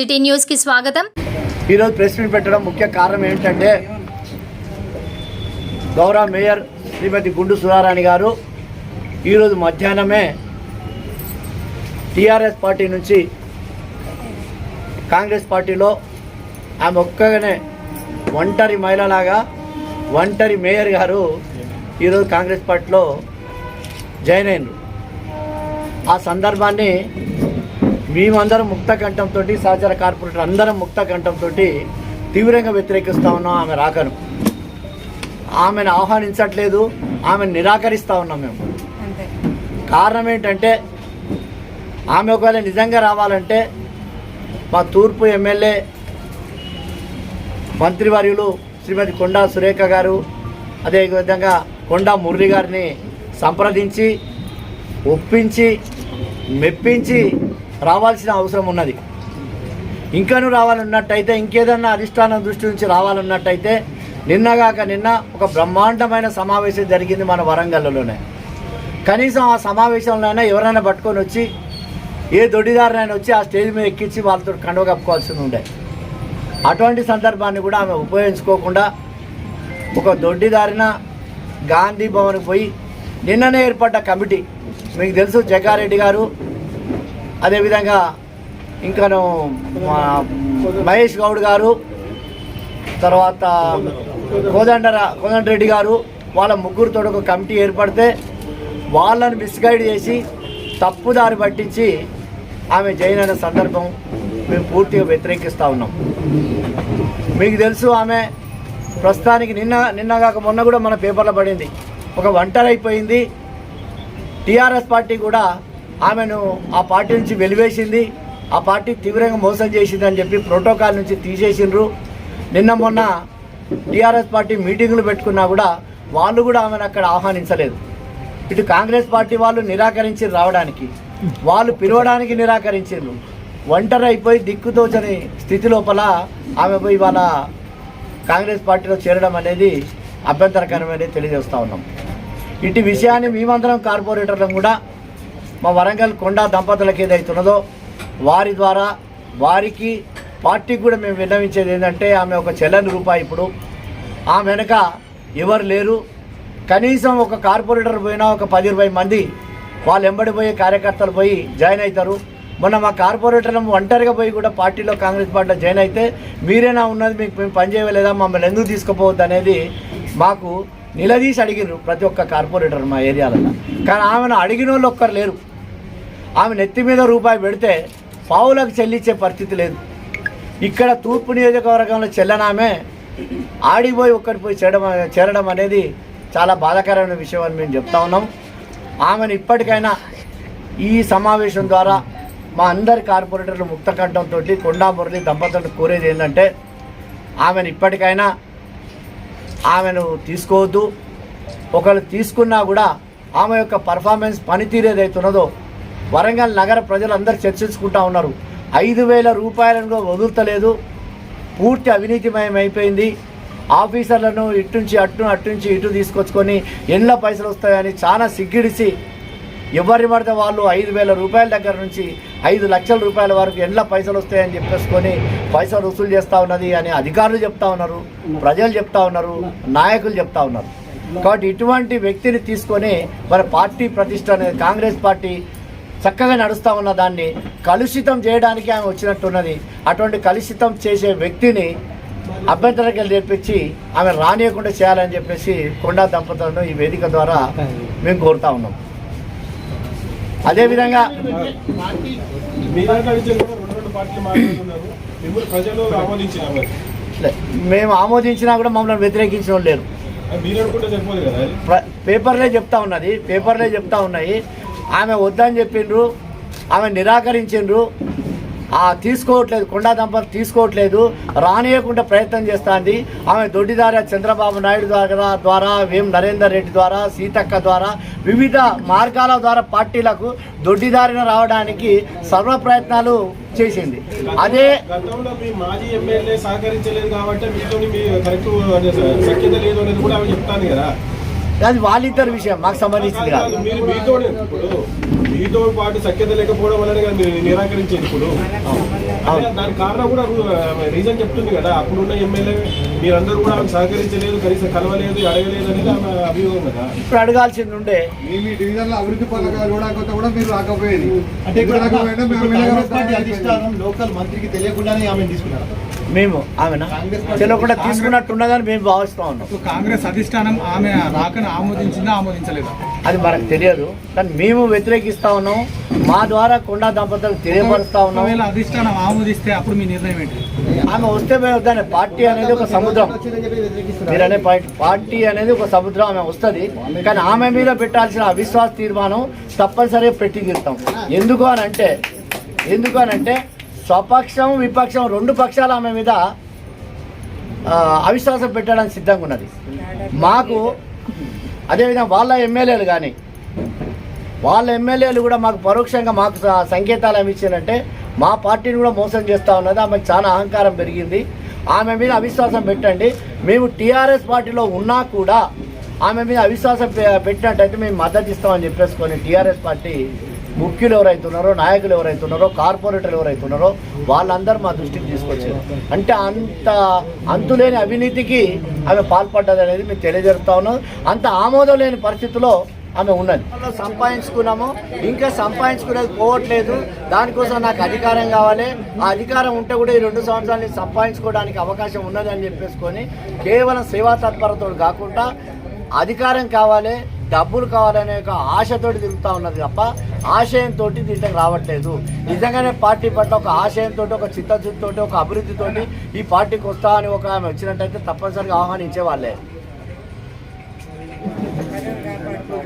City న్యూస్కి స్వాగతం. ఈరోజు ప్రెస్ మీట్ పెట్టడం ముఖ్య కారణం ఏంటంటే గౌరవ మేయర్ శ్రీమతి గుండు సుధారాణి గారు ఈరోజు మధ్యాహ్నమే టీఆర్ఎస్ పార్టీ నుంచి కాంగ్రెస్ పార్టీలో ఆమె ఒక్కగానే ఒంటరి మహిళలాగా ఒంటరి మేయర్ గారు ఈరోజు కాంగ్రెస్ పార్టీలో జాయిన్ అయినరు. ఆ సందర్భాన్ని మేమందరం ముక్త కంఠంతో సహచర కార్పొరేటర్ అందరం ముక్త కంఠంతో తీవ్రంగా వ్యతిరేకిస్తూ ఉన్నాం ఆమె రాకను. ఆమెను ఆహ్వానించట్లేదు ఆమెను నిరాకరిస్తూ ఉన్నాం మేము. కారణం ఏంటంటే ఆమె ఒకవేళ నిజంగా రావాలంటే మా తూర్పు ఎమ్మెల్యే మంత్రివర్యులు శ్రీమతి కొండా సురేఖ గారు అదేవిధంగా కొండా మురళి గారిని సంప్రదించి ఒప్పించి మెప్పించి రావాల్సిన అవసరం ఉన్నది. ఇంకాను రావాలన్నట్టయితే ఇంకేదన్నా అధిష్టానం దృష్టి నుంచి రావాలన్నట్టయితే నిన్నగాక నిన్న ఒక బ్రహ్మాండమైన సమావేశం జరిగింది మన వరంగల్లోనే. కనీసం ఆ సమావేశంలోనైనా ఎవరైనా పట్టుకొని వచ్చి ఏ దొడ్డిదారినైనా వచ్చి ఆ స్టేజ్ మీద ఎక్కించి వాళ్ళతో కండువ కప్పుకోవాల్సి ఉండే. అటువంటి సందర్భాన్ని కూడా ఆమె ఉపయోగించుకోకుండా ఒక దొడ్డిదారిన గాంధీ భవన్కి పోయి నిన్ననే ఏర్పడ్డ కమిటీ మీకు తెలుసు జగ్గారెడ్డి గారు అదేవిధంగా ఇంకాను మా మహేష్ గౌడ్ గారు తర్వాత కోదండరా కోదండరెడ్డి గారు వాళ్ళ ముగ్గురుతో ఒక కమిటీ ఏర్పడితే వాళ్ళని మిస్గైడ్ చేసి తప్పుదారి పట్టించి ఆమె జైన్ అయిన సందర్భం మేము పూర్తిగా వ్యతిరేకిస్తూ ఉన్నాం. మీకు తెలుసు ఆమె ప్రస్తుతానికి నిన్న నిన్న కాక మొన్న కూడా మన పేపర్లో పడింది. ఒక ఒంటరి అయిపోయింది టీఆర్ఎస్ పార్టీ కూడా ఆమెను ఆ పార్టీ నుంచి వెలివేసింది. ఆ పార్టీ తీవ్రంగా మోసం చేసింది అని చెప్పి ప్రోటోకాల్ నుంచి తీసేసిండ్రు. నిన్న మొన్న టీఆర్ఎస్ పార్టీ మీటింగులు పెట్టుకున్నా కూడా వాళ్ళు కూడా ఆమెను అక్కడ ఆహ్వానించలేదు. ఇటు కాంగ్రెస్ పార్టీ వాళ్ళు నిరాకరించి రావడానికి వాళ్ళు పిలవడానికి నిరాకరించారు ఒంటరి అయిపోయి దిక్కుతోచని స్థితి లోపల ఆమె పోయి వాళ్ళ కాంగ్రెస్ పార్టీలో చేరడం అనేది అభ్యంతరకరమని తెలియజేస్తూ ఉన్నాం. ఇటు విషయాన్ని మేమందరం కార్పొరేటర్లను కూడా మా వరంగల్ కొండా దంపతులకు ఏదైతున్నదో వారి ద్వారా వారికి పార్టీకి కూడా మేము విన్నవించేది ఏంటంటే ఆమె ఒక చెల్లని రూపాయి ఇప్పుడు. ఆమె వెనక ఎవరు లేరు. కనీసం ఒక కార్పొరేటర్ పోయినా ఒక పది ఇరవై మంది వాళ్ళు వెంబడిపోయే కార్యకర్తలు పోయి జాయిన్ అవుతారు మొన్న మా కార్పొరేటర్ ఒంటరిగా పోయి కూడా పార్టీలో కాంగ్రెస్ పార్టీలో జాయిన్ అయితే మీరేనా ఉన్నది మీకు మేము పనిచేయలేదా మమ్మల్ని ఎందుకు తీసుకుపోవద్దు అనేది మాకు నిలదీసి అడిగిరు ప్రతి ఒక్క కార్పొరేటర్ మా ఏరియాలలో కానీ ఆమెను అడిగిన వాళ్ళు ఒక్కరు లేరు. ఆమె నెత్తి మీద రూపాయి పెడితే పావులకు చెల్లించే పరిస్థితి లేదు. ఇక్కడ తూర్పు నియోజకవర్గంలో చెల్లనామే ఆడిపోయి ఒక్కటి పోయి చేరడం చేరడం అనేది చాలా బాధాకరమైన విషయం అని మేము చెప్తా ఉన్నాం. ఆమెను ఇప్పటికైనా ఈ సమావేశం ద్వారా మా అందరి కార్పొరేటర్లు ముక్త కంఠంతో కొండా మురళి దంపతులు కోరేది ఏంటంటే ఆమెను ఇప్పటికైనా ఆమెను తీసుకోవద్దు. ఒకళ్ళు తీసుకున్నా కూడా ఆమె యొక్క పర్ఫార్మెన్స్ పనితీరు ఏదైతున్నదో వరంగల్ నగర ప్రజలందరూ చర్చించుకుంటా ఉన్నారు. ఐదు వేల రూపాయలను వదులుతలేదు. పూర్తి అవినీతిమయం అయిపోయింది. ఆఫీసర్లను ఇటు నుంచి అటు అటు నుంచి ఇటు తీసుకొచ్చుకొని ఎన్న పైసలు వస్తాయని చాలా సిగ్గిడిసి ఎవరిని పడితే వాళ్ళు ఐదు వేల రూపాయల దగ్గర నుంచి ఐదు లక్షల రూపాయల వరకు ఎండ్ల పైసలు వస్తాయని చెప్పేసుకొని పైసలు వసూలు చేస్తూ ఉన్నది అని అధికారులు చెప్తా ఉన్నారు ప్రజలు చెప్తా ఉన్నారు నాయకులు చెప్తా ఉన్నారు. కాబట్టి ఇటువంటి వ్యక్తిని తీసుకొని మరి పార్టీ ప్రతిష్ట అనేది కాంగ్రెస్ పార్టీ చక్కగా నడుస్తూ ఉన్న దాన్ని కలుషితం చేయడానికి ఆమె వచ్చినట్టున్నది. అటువంటి కలుషితం చేసే వ్యక్తిని అభ్యంతరంగా తెప్పించి ఆమె రానియకుండా చేయాలని చెప్పేసి కొండా దంపతులను ఈ వేదిక ద్వారా మేము కోరుతా ఉన్నాం. అదేవిధంగా మేము ఆమోదించినా కూడా మమ్మల్ని వ్యతిరేకించిన వాళ్ళు లేరు పేపర్లే చెప్తా ఉన్నది పేపర్లే చెప్తా ఉన్నాయి. ఆమె వద్దని చెప్పిండ్రు ఆమె నిరాకరించిండ్రు. ఆ తీసుకోవట్లేదు కొండా దంపతి తీసుకోవట్లేదు రానియకుండా ప్రయత్నం చేస్తుంది. ఆమె దొడ్డిదార చంద్రబాబు నాయుడు ద్వారా ద్వారా వేం నరేందర్ రెడ్డి ద్వారా సీతక్క ద్వారా వివిధ మార్గాల ద్వారా పార్టీలకు దొడ్డిదారిన రావడానికి సర్వ ప్రయత్నాలు చేసింది. అదే గతంలో మీ మాజీ ఎమ్మెల్యే సహకరించలేదు కాబట్టి ఆమె అది వాళ్ళిద్దరి విషయం మాకు సంబంధించింది కాదు. మీరు మీతో పాటు సఖ్యత లేకపోవడం వల్లనే కదా మీరు నిరాకరించేది ఇప్పుడు. అంటే దానికి కారణం కూడా రీజన్ చెప్తుంది కదా. అప్పుడున్న ఎమ్మెల్యే మీరందరూ కూడా ఆమెకు సహకరించలేదు కనీసం కలవలేదు అడగలేదు అనేది ఆమె అభియోగం కదా. ఇప్పుడు అడగాల్సింది ఉండే. మీ మీ డివిజన్లో అభివృద్ధి పథకాలు కూడా మీరు రాకపోయేది. అంటే ఇక్కడ లోకల్ మంత్రికి తెలియకుండానే ఆమె తీసుకున్నారు? మేము ఆమెన తెలియకుండా తీసుకున్నట్టున్నదని మేము భావిస్తా ఉన్నాం. కాంగ్రెస్ అధిష్టానం ఆమె రాకను ఆమోదించిందా ఆమోదించలేదా? అది మనకు తెలియదు. కానీ మేము వ్యతిరేకిస్తా ఉన్నాం. మా ద్వారా కొండా దంపతులకు తెలియపరుస్తా ఉన్నాం. అధిష్టానం ఆమోదిస్తే అప్పుడు మీ నిర్ణయం ఏంటి? ఆమె వస్తే మేము వద్దానే పార్టీ అనేది ఒక సముద్రం. మీరు అనే పాయింట్. పార్టీ అనేది ఒక సముద్రం. ఆమె వస్తుంది. కానీ ఆమె మీద పెట్టాల్సిన అవిశ్వాస తీర్మానం తప్పనిసరిగా పెట్టి తీరుతాం. ఎందుకు అని అంటే ఎందుకు అని అంటే స్వపక్షం విపక్షం రెండు పక్షాలు ఆమె మీద అవిశ్వాసం పెట్టడానికి సిద్ధంగా ఉన్నది. మాకు అదేవిధంగా వాళ్ళ ఎమ్మెల్యేలు కానీ వాళ్ళ ఎమ్మెల్యేలు కూడా మాకు పరోక్షంగా మాకు సంకేతాలు ఏమి ఇచ్చారంటే మా పార్టీని కూడా మోసం చేస్తూ ఉన్నది ఆమెకు చాలా అహంకారం పెరిగింది. ఆమె మీద అవిశ్వాసం పెట్టండి. మేము టీఆర్ఎస్ పార్టీలో ఉన్నా కూడా ఆమె మీద అవిశ్వాసం పెట్టినట్టయితే మేము మద్దతు ఇస్తామని చెప్పేసుకొని టీఆర్ఎస్ పార్టీ ముఖ్యులు ఎవరైతున్నారో నాయకులు ఎవరైతే ఉన్నారో కార్పొరేటర్లు ఎవరైతే ఉన్నారో వాళ్ళందరూ మా దృష్టికి తీసుకొచ్చారు. అంటే అంత అంతులేని అవినీతికి ఆమె పాల్పడ్డది అనేది మేము తెలియజేస్తా ఉన్నాం. అంత ఆమోదం లేని పరిస్థితిలో ఆమె ఉన్నది. సంపాదించుకున్నాము. ఇంకా సంపాదించుకునేది పోవట్లేదు. దానికోసం నాకు అధికారం కావాలి. ఆ అధికారం ఉంటే కూడా ఈ రెండు సంవత్సరాలు సంపాదించుకోవడానికి అవకాశం ఉన్నదని చెప్పేసుకొని కేవలం సేవా తత్పరతో కాకుండా అధికారం కావాలి. డబ్బులు కావాలనే ఒక ఆశతోటి తిరుగుతూ ఉన్నది తప్ప ఆశయంతో దీంట్లోకి రావట్లేదు. నిజంగానే పార్టీ పట్ల ఒక ఆశయంతో ఒక చిత్తశుద్ధితోటి ఒక అభివృద్ధితోటి ఈ పార్టీకి వస్తా అని ఒక ఆమె వచ్చినట్టయితే తప్పనిసరిగా ఆహ్వానించే వాళ్ళే.